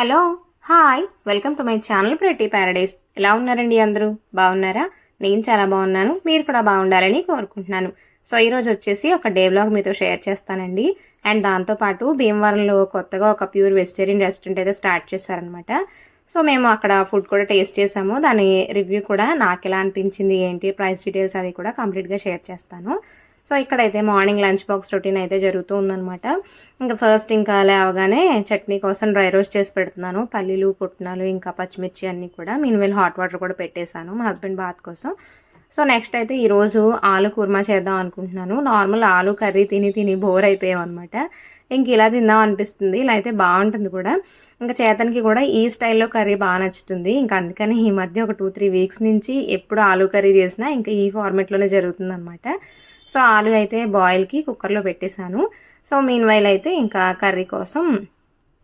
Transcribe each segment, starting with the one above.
Hello hi. Welcome to my channel pretty paradise ఎలా ఉన్నారండి అందరూ? బాగున్నారా? నేను చాలా బాగున్నాను. మీరు కూడా బాగుండాలని కోరుకుంటున్నాను. సో ఈరోజు వచ్చేసి ఒక డే బ్లాగ్ మీతో షేర్ చేస్తానండి. అండ్ దాంతోపాటు భీమవరంలో కొత్తగా ఒక ప్యూర్ వెజిటేరియన్ రెస్టారెంట్ అయితే స్టార్ట్ చేశారనమాట సో మేము అక్కడ ఫుడ్ కూడా టేస్ట్ చేసాము. దాని రివ్యూ కూడా నాకు ఎలా అనిపించింది ఏంటి ప్రైస్ డీటెయిల్స్ అవి కూడా కంప్లీట్గా షేర్ చేస్తాను. సో ఇక్కడైతే మార్నింగ్ లంచ్ బాక్స్ రొటీన్ అయితే జరుగుతూ ఉందన్నమాట. ఇంకా ఫస్ట్ ఇంకా అవగానే చట్నీ కోసం డ్రై రోస్ట్ చేసి పెడుతున్నాను. పల్లీలు పుట్నాలు ఇంకా పచ్చిమిర్చి అన్నీ కూడా. మీన్వేల్ హాట్ వాటర్ కూడా పెట్టేశాను మా హస్బెండ్ బాత్ కోసం. సో నెక్స్ట్ అయితే ఈరోజు ఆలు కుర్మా చేద్దాం అనుకుంటున్నాను. నార్మల్ ఆలు కర్రీ తిని తిని బోర్ అయిపోయాం అనమాట ఇంక ఇలా తిందాం అనిపిస్తుంది. ఇలా అయితే బాగుంటుంది కూడా. ఇంకా చేతనికి కూడా ఈ స్టైల్లో కర్రీ బాగా నచ్చుతుంది. ఇంకా అందుకని ఈ మధ్య ఒక టూ త్రీ వీక్స్ నుంచి ఎప్పుడు ఆలు కర్రీ చేసినా ఇంకా ఈ ఫార్మేట్లోనే జరుగుతుంది అనమాట సో ఆలు అయితే బాయిల్కి కుక్కర్లో పెట్టేశాను. సో మీన్ వైల్ అయితే ఇంకా కర్రీ కోసం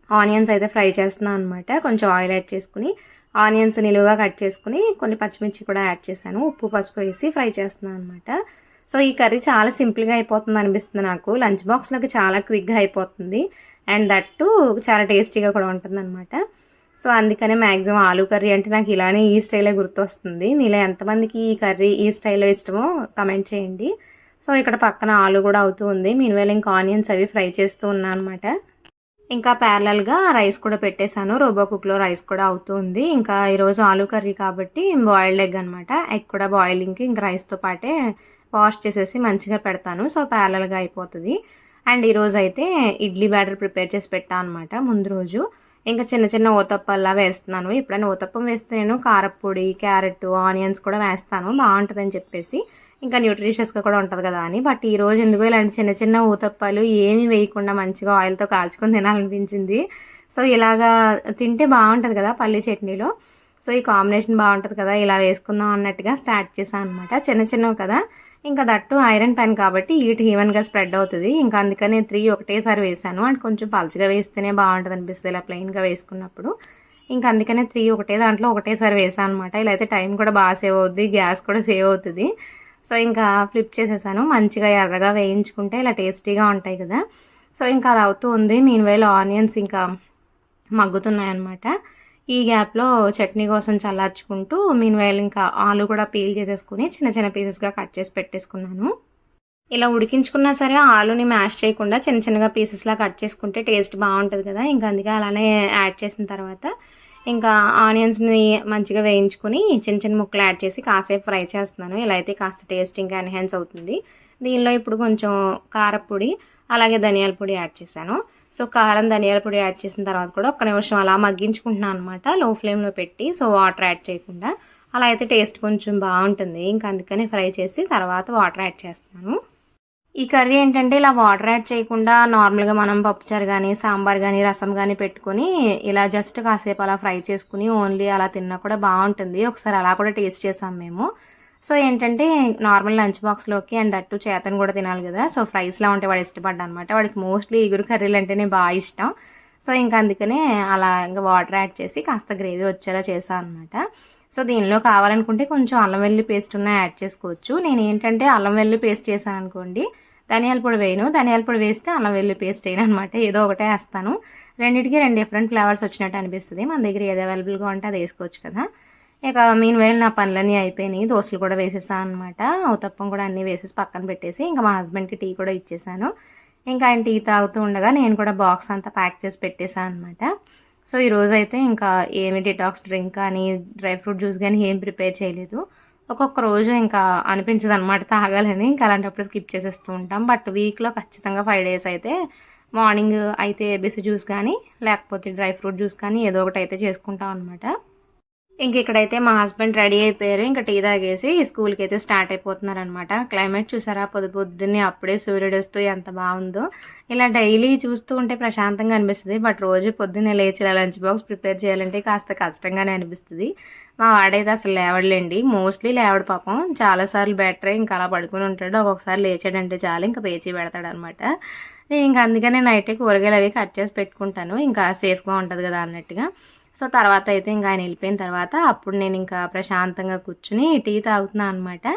ఆనియన్స్ అయితే ఫ్రై చేస్తున్నాను అనమాట కొంచెం ఆయిల్ యాడ్ చేసుకుని ఆనియన్స్ నిలువుగా కట్ చేసుకుని కొన్ని పచ్చిమిర్చి కూడా యాడ్ చేశాను. ఉప్పు పసుపు వేసి ఫ్రై చేస్తున్నాను అనమాట సో ఈ కర్రీ చాలా సింపుల్గా అయిపోతుంది అనిపిస్తుంది నాకు. లంచ్ బాక్స్లోకి చాలా క్విక్గా అయిపోతుంది. అండ్ దట్టు చాలా టేస్టీగా కూడా ఉంటుంది అనమాట సో అందుకనే మ్యాక్సిమం ఆలు కర్రీ అంటే నాకు ఇలానే ఈ స్టైలే గుర్తొస్తుంది. నీలో ఎంతమందికి ఈ కర్రీ ఈ స్టైల్లో ఇష్టమో కమెంట్ చేయండి. సో ఇక్కడ పక్కన ఆలు కూడా అవుతూ ఉంది. మీన్వేళ ఇంకా ఆనియన్స్ అవి ఫ్రై చేస్తూ ఉన్నాను అనమాట ఇంకా ప్యారలల్గా రైస్ కూడా పెట్టేశాను. రోబో కుక్లో రైస్ కూడా అవుతూ ఉంది. ఇంకా ఈరోజు ఆలు కర్రీ కాబట్టి బాయిల్డ్ ఎగ్ అనమాట ఎగ్ కూడా బాయిలింగ్కి ఇంకా రైస్తో పాటే వాష్ చేసేసి మంచిగా పెడతాను. సో ప్యారలల్గా అయిపోతుంది. అండ్ ఈరోజు అయితే ఇడ్లీ బ్యాటర్ ప్రిపేర్ చేసి పెట్టాను అనమాట ముందు రోజు. ఇంకా చిన్న చిన్న ఓతప్పల్లా వేస్తున్నాను. ఎప్పుడైనా ఊతప్పం వేస్తే నేను కారప్పొడి క్యారెట్ ఆనియన్స్ కూడా వేస్తాను. బాగుంటుందని చెప్పేసి. ఇంకా న్యూట్రిషియస్గా కూడా ఉంటుంది కదా అని. బట్ ఈ రోజు ఎందుకో ఇలాంటి చిన్న చిన్న ఊతప్పాలు ఏమీ వేయకుండా మంచిగా ఆయిల్తో కాల్చుకొని తినాలనిపించింది. సో ఇలాగా తింటే బాగుంటుంది కదా పల్లి చట్నీలో. సో ఈ కాంబినేషన్ బాగుంటుంది కదా ఇలా వేసుకుందాం అన్నట్టుగా స్టార్ట్ చేశాను అనమాట చిన్న చిన్నవి కదా. ఇంకా దట్టు ఐరన్ పెన్ కాబట్టి ఈట్ ఈవెన్గా స్ప్రెడ్ అవుతుంది. ఇంకా అందుకనే త్రీ ఒకటేసారి వేసాను అండ్ కొంచెం పలుచగా వేస్తేనే బాగుంటుంది అనిపిస్తుంది ఇలా ప్లెయిన్గా వేసుకున్నప్పుడు. ఇంకా అందుకనే త్రీ ఒకటే దాంట్లో ఒకటేసారి వేసాను అనమాట ఇలా అయితే టైం కూడా బాగా సేవ్ అవుతుంది గ్యాస్ కూడా సేవ్ అవుతుంది. సో ఇంకా ఫ్లిప్ చేసేసాను. మంచిగా ఎర్రగా వేయించుకుంటే ఇలా టేస్టీగా ఉంటాయి కదా. సో ఇంకా అది అవుతూ ఉంది. మీన్ వేళ ఆనియన్స్ ఇంకా మగ్గుతున్నాయన్నమాట. ఈ గ్యాప్లో చట్నీ కోసం చల్లార్చుకుంటూ మీన్ వేలు ఇంకా ఆలు కూడా పీల్ చేసేసుకుని చిన్న చిన్న పీసెస్గా కట్ చేసి పెట్టేసుకున్నాను. ఇలా ఉడికించుకున్నా సరే ఆలుని మ్యాష్ చేయకుండా చిన్న చిన్నగా పీసెస్లా కట్ చేసుకుంటే టేస్ట్ బాగుంటుంది కదా. ఇంకా అందుకే అలానే యాడ్ చేసిన తర్వాత ఇంకా ఆనియన్స్ని మంచిగా వేయించుకొని చిన్న చిన్న ముక్కలు యాడ్ చేసి కాసేపు ఫ్రై చేస్తున్నాను. ఇలా అయితే కాస్త టేస్ట్ ఇంకా ఎన్హాన్స్ అవుతుంది. దీనిలో ఇప్పుడు కొంచెం కారపొడి అలాగే ధనియాల పొడి యాడ్ చేశాను. సో కారం ధనియాల పొడి యాడ్ చేసిన తర్వాత కూడా ఒక్క నిమిషం అలా మగ్గించుకుంటున్నాను అనమాట లో ఫ్లేమ్లో పెట్టి సో వాటర్ యాడ్ చేయకుండా. అలా అయితే టేస్ట్ కొంచెం బాగుంటుంది. ఇంకా అందుకని ఫ్రై చేసి తర్వాత వాటర్ యాడ్ చేస్తున్నాను. ఈ కర్రీ ఏంటంటే ఇలా వాటర్ యాడ్ చేయకుండా నార్మల్గా మనం పప్పుచారు కానీ సాంబార్ కానీ రసం కానీ పెట్టుకొని ఇలా జస్ట్ కాసేపు అలా ఫ్రై చేసుకుని ఓన్లీ అలా తిన్నా కూడా బాగుంటుంది. ఒకసారి అలా కూడా టేస్ట్ చేసాం మేము. సో ఏంటంటే నార్మల్ లంచ్ బాక్స్లోకి అండ్ దట్టు చేతను కూడా తినాలి కదా. సో ఫ్రైస్లా ఉంటే వాడు ఇష్టపడ్డా అనమాట వాడికి మోస్ట్లీ ఇగురు కర్రీలు అంటేనే బాగా ఇష్టం. సో ఇంకా అందుకనే అలా ఇంకా వాటర్ యాడ్ చేసి కాస్త గ్రేవీ వచ్చేలా చేసాను అనమాట సో దీనిలో కావాలనుకుంటే కొంచెం అల్లం వెల్లి పేస్ట్ ఉన్న యాడ్ చేసుకోవచ్చు. నేను ఏంటంటే అల్లం వెల్లి పేస్ట్ చేశాను అనుకోండి ధనియాల పొడి వేయను. ధనియాల పొడి వేస్తే అల్లం వెల్లి పేస్ట్ వేయను అనమాట ఏదో ఒకటే వేస్తాను. రెండింటికి రెండు డిఫరెంట్ ఫ్లేవర్స్ వచ్చినట్టు అనిపిస్తుంది. మన దగ్గర ఏది అవైలబుల్గా ఉంటే అది వేసుకోవచ్చు కదా. ఇక మీన్ వేలు నా పనులన్నీ అయిపోయినాయి. దోశలు కూడా వేసేసాను అనమాట ఉతప్పం కూడా అన్నీ వేసేసి పక్కన పెట్టేసి ఇంకా మా హస్బెండ్కి టీ కూడా ఇచ్చేసాను. ఇంకా ఆయన టీ తాగుతూ ఉండగా నేను కూడా బాక్స్ అంతా ప్యాక్ చేసి పెట్టేశాను అనమాట సో ఈరోజు అయితే ఇంకా ఏమి డిటాక్స్ డ్రింక్ కానీ డ్రై ఫ్రూట్ జ్యూస్ కానీ ఏం ప్రిపేర్ చేయలేదు. ఒక్కొక్క రోజు ఇంకా అనిపించదు అనమాట తాగాలని. ఇంకా అలాంటప్పుడు స్కిప్ చేసేస్తూ ఉంటాం. బట్ వీక్లో ఖచ్చితంగా ఫైవ్ డేస్ అయితే మార్నింగ్ అయితే బిసి జ్యూస్ కానీ లేకపోతే డ్రై ఫ్రూట్ జ్యూస్ కానీ ఏదో ఒకటి అయితే చేసుకుంటాం అనమాట ఇంక ఇక్కడైతే మా హస్బెండ్ రెడీ అయిపోయారు. ఇంకా టీ తాగేసి స్కూల్కి అయితే స్టార్ట్ అయిపోతున్నారు అనమాట క్లైమేట్ చూసారా? పొద్దు పొద్దున్నే అప్పుడే సూర్యుడు వస్తూ ఎంత బాగుందో. ఇలా డైలీ చూస్తూ ఉంటే ప్రశాంతంగా అనిపిస్తుంది. బట్ రోజు పొద్దున్నే లేచి ఇలా లంచ్ బాక్స్ ప్రిపేర్ చేయాలంటే కాస్త కష్టంగానే అనిపిస్తుంది. మా వాడైతే అసలు లేవడలేండి. మోస్ట్లీ లేవడు పాపం. చాలాసార్లు బెటర్ ఇంకా అలా పడుకుని ఉంటాడు. ఒక్కొక్కసారి లేచాడంటే చాలు ఇంకా పేచి పెడతాడు అనమాట నేను ఇంకా అందుకనే నైటే కూరగాయలు అవి కట్ చేసి పెట్టుకుంటాను. ఇంకా సేఫ్గా ఉంటుంది కదా అన్నట్టుగా. సో తర్వాత అయితే ఇంకా ఆయన వెళ్ళిపోయిన తర్వాత అప్పుడు నేను ఇంకా ప్రశాంతంగా కూర్చుని టీ తాగుతున్నాను అనమాట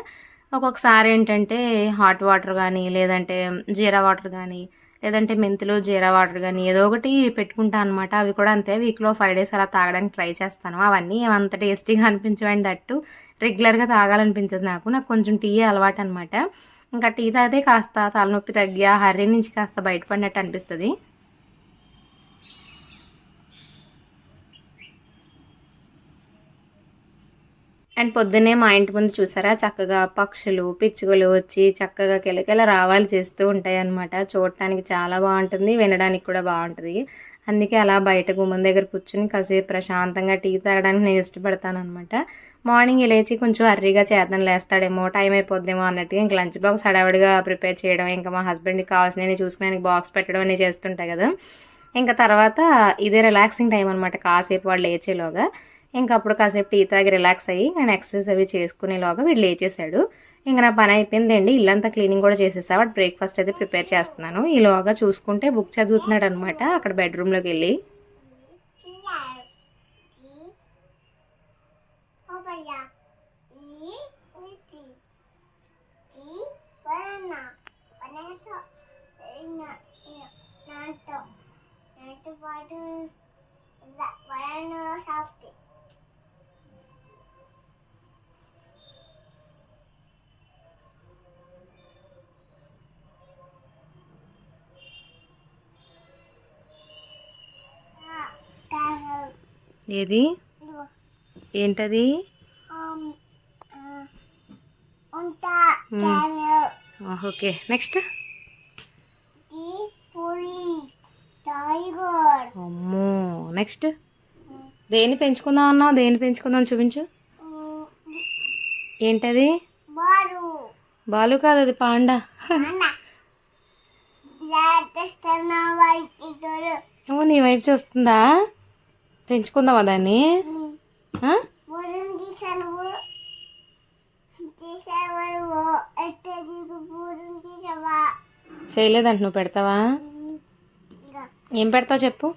ఒక్కొక్కసారి ఏంటంటే హాట్ వాటర్ కానీ లేదంటే జీరా వాటర్ కానీ లేదంటే మెంతులు జీరా వాటర్ కానీ ఏదో ఒకటి పెట్టుకుంటాను అనమాట అవి కూడా అంతే వీక్లో ఫైవ్ డేస్ అలా తాగడానికి ట్రై చేస్తాను. అవన్నీ అంత టేస్టీగా అనిపించవండి దట్టు. రెగ్యులర్గా తాగాలనిపించదు నాకు. నాకు కొంచెం టీ అలవాటు అనమాట ఇంకా టీ తాగితే కాస్త తలనొప్పి తగ్గి ఆ హర్రీ నుంచి కాస్త బయటపడినట్టు అనిపిస్తుంది. అండ్ పొద్దున్నే మా ఇంటి ముందు చూసారా? చక్కగా పక్షులు పిచ్చుకలు వచ్చి చక్కగా కిలకిల రావాలి చేస్తూ ఉంటాయి అనమాట చూడటానికి చాలా బాగుంటుంది వినడానికి కూడా బాగుంటుంది. అందుకే అలా బయట గుమ్మం దగ్గర కూర్చుని కాసేపు ప్రశాంతంగా టీ తాగడానికి నేను ఇష్టపడతాను అనమాట మార్నింగ్ లేచి కొంచెం అర్రీగా చేతను లేస్తాడేమో టైం అయిపోద్దేమో అన్నట్టుగా ఇంక లంచ్ బాక్స్ హడావిడిగా ప్రిపేర్ చేయడం ఇంకా మా హస్బెండ్కి కావాల్సినవి చూసుకునే బాక్స్ పెట్టడం అనేది చేస్తుంటాయి కదా. ఇంకా తర్వాత ఇదే రిలాక్సింగ్ టైం అనమాట కాసేపు వాళ్ళు లేచేలోగా. ఇంకా అప్పుడు కాసేపు టీ తాగి రిలాక్స్ అయ్యి నేను ఎక్సర్సైజ్ అవి చేసుకునేలోగా వీడు లేచేశాడు. ఇంకా నా పని అయిపోయిందండి ఇల్లంతా క్లీనింగ్ కూడా చేసేసా వాడు బ్రేక్ఫాస్ట్ అయితే ప్రిపేర్ చేస్తున్నాను. ఈలోగా చూసుకుంటే బుక్ చదువుతున్నాడు అనమాట అక్కడ బెడ్రూమ్లోకి వెళ్ళి. ఏది? ఏంటది? ఓకే. నెక్స్ట్. అమ్మో. నెక్స్ట్. దేన్ని పెంచుకుందాం అన్నావు? దేన్ని పెంచుకుందాం చూపించు. ఏంటది? బాలు. కాదు అది పాండా. ఏమో నీ వైపు చూస్తుందా? పెంచుకుందామా దాన్ని? చేయలేదంట నువ్వు పెడతావా? ఇంకా. ఏం పెడతావు చెప్పు.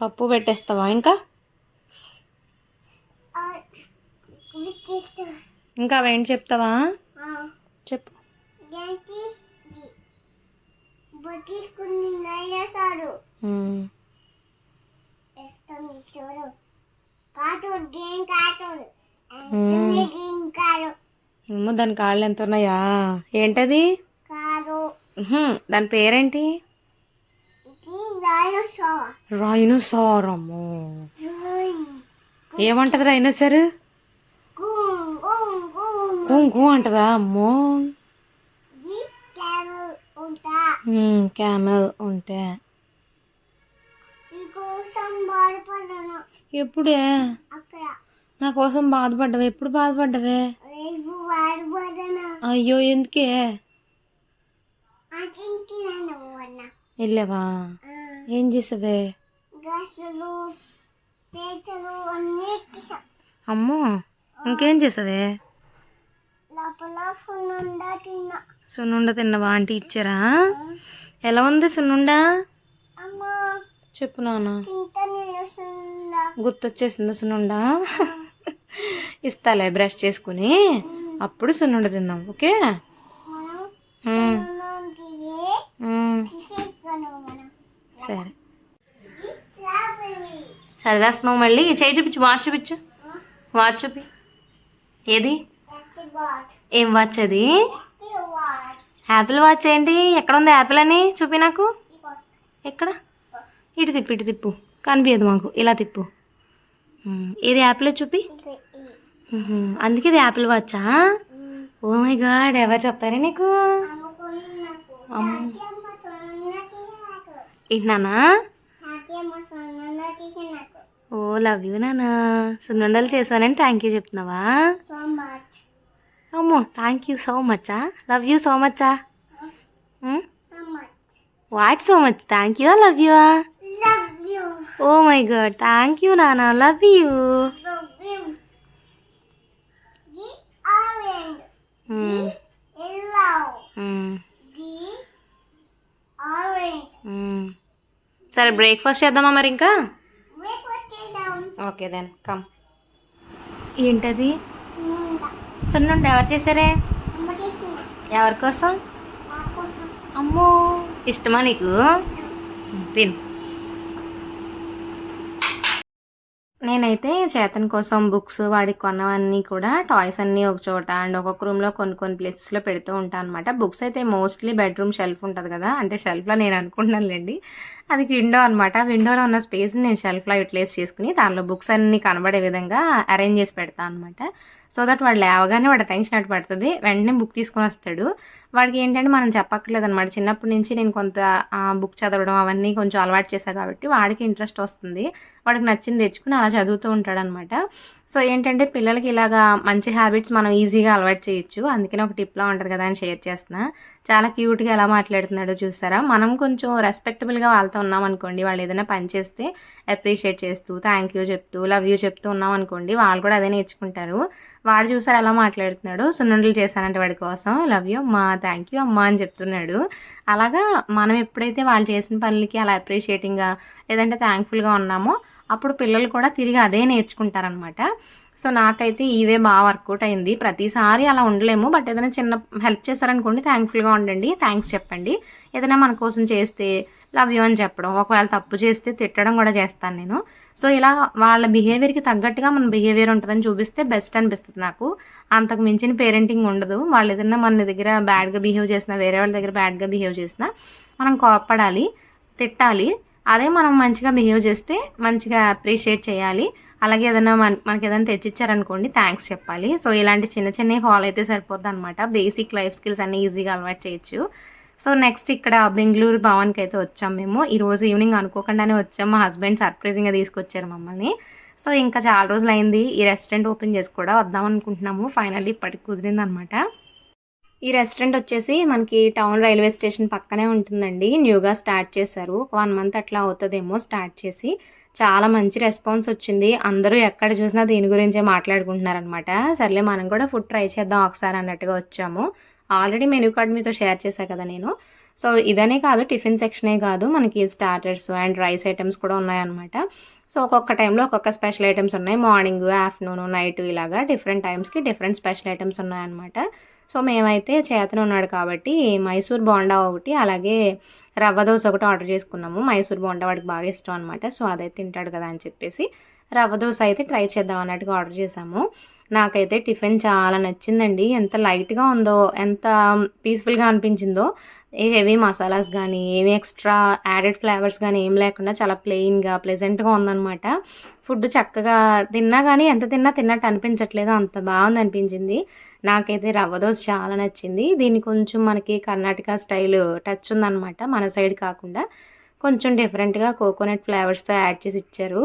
పప్పు పెట్టేస్తావా ఇంకా? ఇంకా అవేంటి చెప్తావా? చెప్పు ఏంటి బొట్టించుకుని నైనేసాడు ఉం. ఇష్టం చూడు కాదు గేమ్ కాదు మ్మ్. గేమ్ కాదు ఏమో దాని కాళ్ళు ఎంత ఉన్నాయా? ఏంటది? దాని పేరేంటి? రైనోసార్ అమ్మో. ఏమంటది రైనోసార్ గుమ్ గుమ్ గుమ్ కూ కూ అంటదా? అమ్మో. క్యామెల్ ఉంటే. ఎప్పుడే? నా కోసం బాధపడ్డావే? ఎప్పుడు బాధపడ్డావే? అయ్యో ఎందుకే? వెళ్ళావా? ఏం చేసావే? అమ్మో ఇంకేం చేసావే లోపల ఫోన్ ఉందా తిన్నా సున్నుండ తిన్నవా? ఆంటీ ఇచ్చారా? ఎలా ఉంది సున్నుండ? చెప్పు నాన్న. గుర్తొచ్చేసిందా సున్నుండ? ఇస్తాలే బ్రష్ చేసుకుని. అప్పుడు సున్నుండ తిందాం ఓకే? సరే. చదివేస్తున్నావు మళ్ళీ? చేయి చూపించు వాచ్ చూపించు. వాచ్ చూపి. ఏది? ఏం వాచ్ అది? యాపిల్ వాచ్ ఏంటి? ఎక్కడ ఉంది యాపిల్ అని? చూపి నాకు. ఎక్కడ? ఇటు తిప్పు ఇటు తిప్పు. కనిపించదు మాకు. ఇలా తిప్పు. ఏది యాపిల్ చూపి? అందుకే ఇది యాపిల్ వాచా ఓ మై గాడ్ ఎవరు చెప్పారా నీకు? ఏంటి నానా ఓ లవ్ యూ నానా సున్నుండలు చేశానని థ్యాంక్ యూ చెప్తున్నావా? అమ్మో thank you so Maccha love you so much what so much thank you love you oh my god thank you నానా లవ్ యూ సరే బ్రేక్ఫాస్ట్ చేద్దామా మరి ఇంకా? ఓకే దెన్ కమ్ ఏంటది? సున్నుండ ఎవరు చేశారే? ఎవరి కోసం? అమ్మో ఇష్టమా నీకు? తిను. నేనైతే చేతన్ కోసం బుక్స్ వాడికి కొన్నవన్నీ కూడా టాయ్స్ అన్నీ ఒక చోట అండ్ ఒక్కొక్క రూమ్లో కొన్ని కొన్ని ప్లేసెస్లో పెడుతూ ఉంటాను అనమాట బుక్స్ అయితే మోస్ట్లీ బెడ్రూమ్ షెల్ఫ్ ఉంటుంది కదా అంటే షెల్ఫ్లో నేను అనుకుంటున్నానులేండి. అది విండో అనమాట విండోలో ఉన్న స్పేస్ని నేను షెల్ఫ్లో యూటిలైజ్ చేసుకుని దానిలో బుక్స్ అన్ని కనబడే విధంగా అరేంజ్ చేసి పెడతాను అనమాట సో దట్ వాడు లేవగానే వాడు టెన్షన్ అటు పడుతుంది. వెంటనే బుక్ తీసుకొని వస్తాడు. వాడికి ఏంటంటే మనం చెప్పక్కర్లేదు అనమాట చిన్నప్పటి నుంచి నేను కొంత బుక్ చదవడం అవన్నీ కొంచెం అలవాటు చేశాను కాబట్టి వాడికి ఇంట్రెస్ట్ వస్తుంది. వాడికి నచ్చింది తెచ్చుకుని అలా చదువుతూ ఉంటాడనమాట సో ఏంటంటే పిల్లలకి ఇలాగా మంచి హ్యాబిట్స్ మనం ఈజీగా అలవాటు చేయొచ్చు. అందుకనే ఒక టిప్లా ఉంటుంది కదా అని షేర్ చేస్తున్నా. చాలా క్యూట్గా ఎలా మాట్లాడుతున్నాడో చూసారా మనం కొంచెం రెస్పెక్టబుల్గా వాళ్ళతో ఉన్నాం అనుకోండి వాళ్ళు ఏదైనా పని చేస్తే అప్రిషియేట్ చేస్తూ థ్యాంక్ యూ చెప్తూ లవ్ యూ చెప్తూ ఉన్నాం అనుకోండి వాళ్ళు కూడా అదే నేర్చుకుంటారు. వాడు చూసారు ఎలా మాట్లాడుతున్నాడు? సున్నుండలు చేశానంటే వాడి కోసం. లవ్ యూ అమ్మా థ్యాంక్ యూ అమ్మా అని చెప్తున్నాడు. అలాగా మనం ఎప్పుడైతే వాళ్ళు చేసిన పనులకి అలా అప్రిషియేటింగ్గా లేదంటే థ్యాంక్ఫుల్గా ఉన్నామో అప్పుడు పిల్లలు కూడా తిరిగి అదే నేర్చుకుంటారనమాట. సో నాకైతే ఇవే బాగా వర్కౌట్ అయింది. ప్రతిసారి అలా ఉండలేము. బట్ ఏదైనా చిన్న హెల్ప్ చేశారనుకోండి థ్యాంక్ఫుల్గా ఉండండి. థ్యాంక్స్ చెప్పండి. ఏదైనా మన కోసం చేస్తే లవ్ యూ అని చెప్పడం ఒకవేళ తప్పు చేస్తే తిట్టడం కూడా చేస్తాను నేను. సో ఇలా వాళ్ళ బిహేవియర్కి తగ్గట్టుగా మన బిహేవియర్ ఉంటుందని చూపిస్తే బెస్ట్ అనిపిస్తుంది నాకు. అంతకు మించిన పేరెంటింగ్ ఉండదు. వాళ్ళు ఏదైనా మన దగ్గర బ్యాడ్గా బిహేవ్ చేసినా వేరే వాళ్ళ దగ్గర బ్యాడ్గా బిహేవ్ చేసినా మనం కోప్పడాలి తిట్టాలి. అదే మనం మంచిగా బిహేవ్ చేస్తే మంచిగా అప్రిషియేట్ చేయాలి. అలాగే ఏదైనా మన మనకి ఏదైనా తెచ్చిచ్చారనుకోండి థ్యాంక్స్ చెప్పాలి. సో ఇలాంటి చిన్న చిన్నవి హాల్ అయితే సరిపోద్ది అనమాట బేసిక్ లైఫ్ స్కిల్స్ అన్ని ఈజీగా అలవాటు చేయొచ్చు. సో నెక్స్ట్ ఇక్కడ బెంగళూరు భవన్కి అయితే వచ్చాం మేము. ఈ రోజు ఈవినింగ్ అనుకోకుండానే వచ్చాం. మా హస్బెండ్ సర్ప్రైజింగ్గా తీసుకొచ్చారు మమ్మల్ని. సో ఇంకా చాలా రోజులు అయింది ఈ రెస్టారెంట్ ఓపెన్ చేసి కూడా వద్దాం అనుకుంటున్నాము. ఫైనల్లీ ఇప్పటికి కుదిరింది అనమాట ఈ రెస్టారెంట్ వచ్చేసి మనకి టౌన్ రైల్వే స్టేషన్ పక్కనే ఉంటుందండి. న్యూగా స్టార్ట్ చేశారు. వన్ మంత్ అట్లా అవుతుందేమో స్టార్ట్ చేసి. చాలా మంచి రెస్పాన్స్ వచ్చింది. అందరూ ఎక్కడ చూసినా దీని గురించే మాట్లాడుకుంటున్నారనమాట సర్లే మనం కూడా ఫుడ్ ట్రై చేద్దాం ఒకసారి అన్నట్టుగా వచ్చాము. ఆల్రెడీ మెనూ కార్డ్ మీతో షేర్ చేశాను కదా నేను. సో ఇదనే కాదు టిఫిన్ సెక్షనే కాదు మనకి స్టార్టర్స్ అండ్ రైస్ ఐటమ్స్ కూడా ఉన్నాయన్నమాట. సో ఒక్కొక్క టైంలో ఒక్కొక్క స్పెషల్ ఐటమ్స్ ఉన్నాయి. మార్నింగ్ ఆఫ్టర్నూన్ నైట్ ఇలాగా డిఫరెంట్ టైమ్స్కి డిఫరెంట్ స్పెషల్ ఐటమ్స్ ఉన్నాయన్నమాట. సో మేమైతే చేతన ఉన్నాడు కాబట్టి మైసూర్ బోండా ఒకటి అలాగే రవ్వ దోశ ఒకటి ఆర్డర్ చేసుకున్నాము. మైసూర్ బోండా వాడికి బాగా ఇష్టం అనమాట సో అదైతే తింటాడు కదా అని చెప్పేసి రవ్వ దోశ అయితే ట్రై చేద్దాం అన్నట్టుగా ఆర్డర్ చేసాము నాకైతే టిఫిన్ చాలా నచ్చిందండి. ఎంత లైట్గా ఉందో ఎంత పీస్ఫుల్గా అనిపించిందో ఏ హెవీ మసాలాస్ కానీ ఏమి ఎక్స్ట్రా యాడెడ్ ఫ్లేవర్స్ కానీ ఏం లేకుండా చాలా ప్లెయిన్గా ప్లెజెంట్గా ఉందన్నమాట. ఫుడ్ చక్కగా తిన్నా కానీ ఎంత తిన్నా తిన్నట్టు అనిపించట్లేదు. అంత బాగుంది అనిపించింది నాకైతే రవ్వ దోశ చాలా నచ్చింది. దీన్ని కొంచెం మనకి కర్ణాటక స్టైల్ టచ్ ఉందన్నమాట మన సైడ్ కాకుండా. కొంచెం డిఫరెంట్గా కోకోనట్ ఫ్లేవర్స్తో యాడ్ చేసి ఇచ్చారు.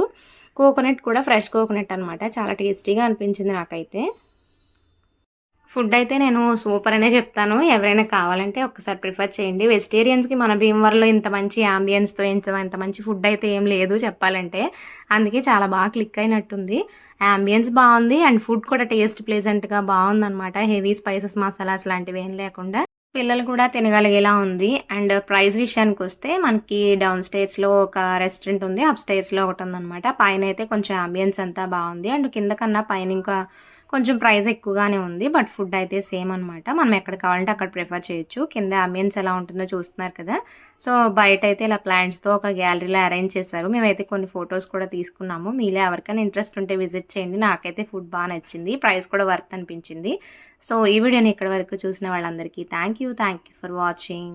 కోకోనట్ కూడా ఫ్రెష్ కోకోనట్ అనమాట చాలా టేస్టీగా అనిపించింది నాకైతే. ఫుడ్ అయితే నేను సూపర్ అనే చెప్తాను. ఎవరైనా కావాలంటే ఒకసారి ప్రిఫర్ చేయండి. వెజిటేరియన్స్కి మన భీమవరంలో ఇంత మంచి ఆంబియన్స్తో ఇంత ఇంత మంచి ఫుడ్ అయితే ఏం లేదు చెప్పాలంటే. అందుకే చాలా బాగా క్లిక్ అయినట్టుంది. ఆంబియన్స్ బాగుంది అండ్ ఫుడ్ కూడా టేస్ట్ ప్లేజెంట్గా బాగుందన్నమాట. హెవీ స్పైసెస్ మసాలాస్ లాంటివి ఏం లేకుండా. పిల్లలు కూడా తినగలిగేలా ఉంది. అండ్ ప్రైస్ విషయానికి వస్తే మనకి డౌన్ స్టేర్స్లో ఒక రెస్టారెంట్ ఉంది అప్ స్టేర్స్లో ఒకటి ఉందన్నమాట. పైన అయితే కొంచెం అంబియన్స్ అంతా బాగుంది. అండ్ కింద కన్నా పైన ఇంకా కొంచెం ప్రైస్ ఎక్కువగానే ఉంది బట్ ఫుడ్ అయితే సేమ్ అనమాట మనం ఎక్కడ కావాలంటే అక్కడ ప్రిఫర్ చేయొచ్చు. కింద అంబియన్స్ ఎలా ఉంటుందో చూస్తున్నారు కదా. సో బయట అయితే ఇలా ప్లాంట్స్తో ఒక గ్యాలరీలో అరేంజ్ చేశారు. మేమైతే కొన్ని ఫొటోస్ కూడా తీసుకున్నాము. మీలో ఎవరికైనా ఇంట్రెస్ట్ ఉంటే విజిట్ చేయండి. నాకైతే ఫుడ్ బాగా నచ్చింది. ప్రైస్ కూడా వర్త్ అనిపించింది. సో ఈ వీడియోని ఇక్కడ వరకు చూసిన వాళ్ళందరికీ thank you thank you for watching